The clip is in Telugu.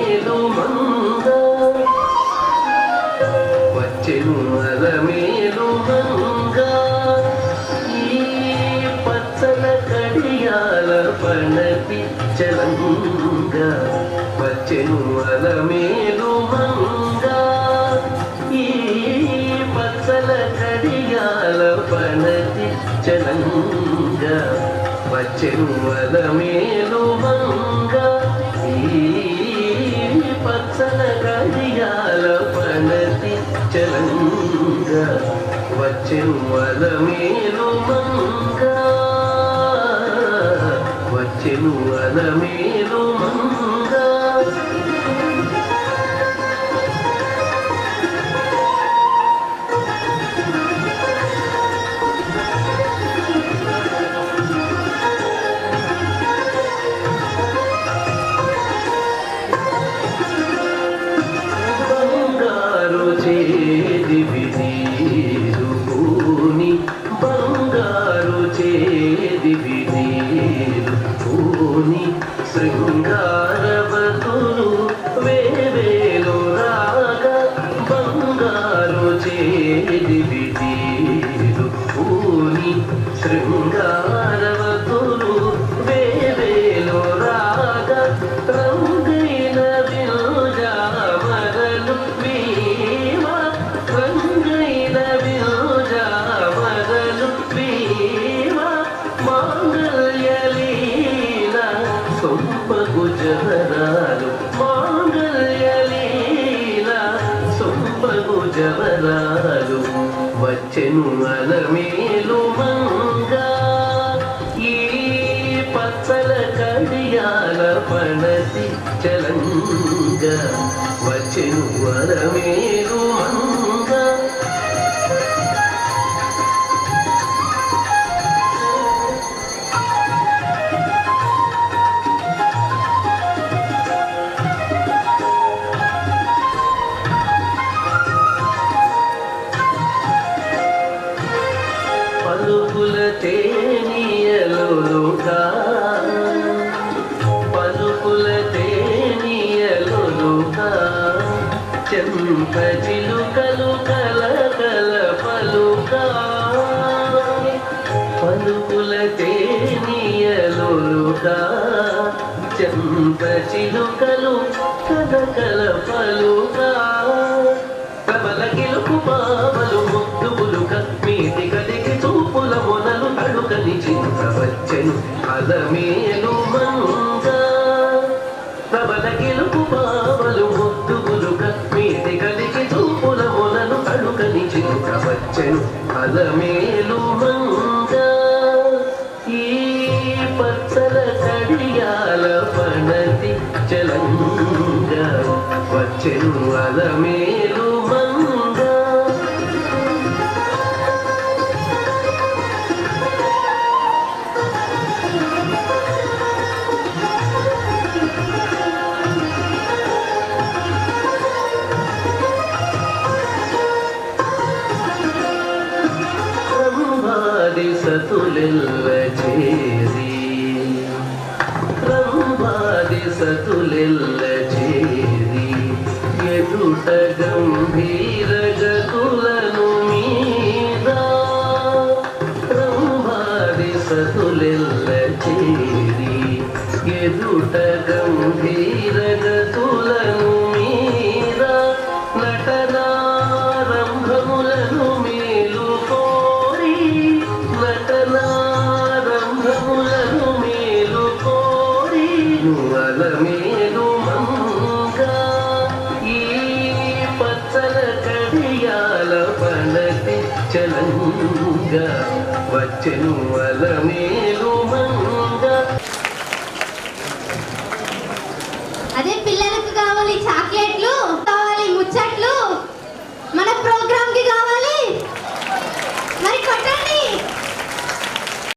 మేలు మంద. వచ్చెను అల మేలు మంద. ఈ పచ్చల కడియాల పణ పిచ్చలంగ వచ్చెను అల మేలు మంద. ఈ పచ్చల కడియాల పణ వచ్చెను శృంగారవతులు వేవేలు రాగ బంగారు చేది విధీరుని శృంగారవతులు సొంపగు జవరాలు మాంగళ్యలీల సొంపగు వచ్చెను అలమేలు మంగా ఈ పచ్చల కడియాల పణతి చలంగా. వచ్చెను అలమేలు మంగా. తేనియలుగా పలుకుల తేనియలుగా చెంప చిలుకలు కల కల పలుగా పలుకుల తేనియలుగా చెంప చిలుకలు కల కల పలుగా అలమేలు మంగా ఈ పచ్చల కడియాల పణతి చలంగా వచ్చెను బ్రహ్మాది సతులెల్ల చేరి బ్రహ్మాది చేరి ఎదుట గంభీర గతులను మీద బ్రహ్మాది సతులెల్ల చేరి ఎదుట గంభీర గతులను మీద నటనారంభములను కోరి మేలు మంగా ఈ పచ్చల కడియాల పనతి చలంగా. వచ్చెను అలమే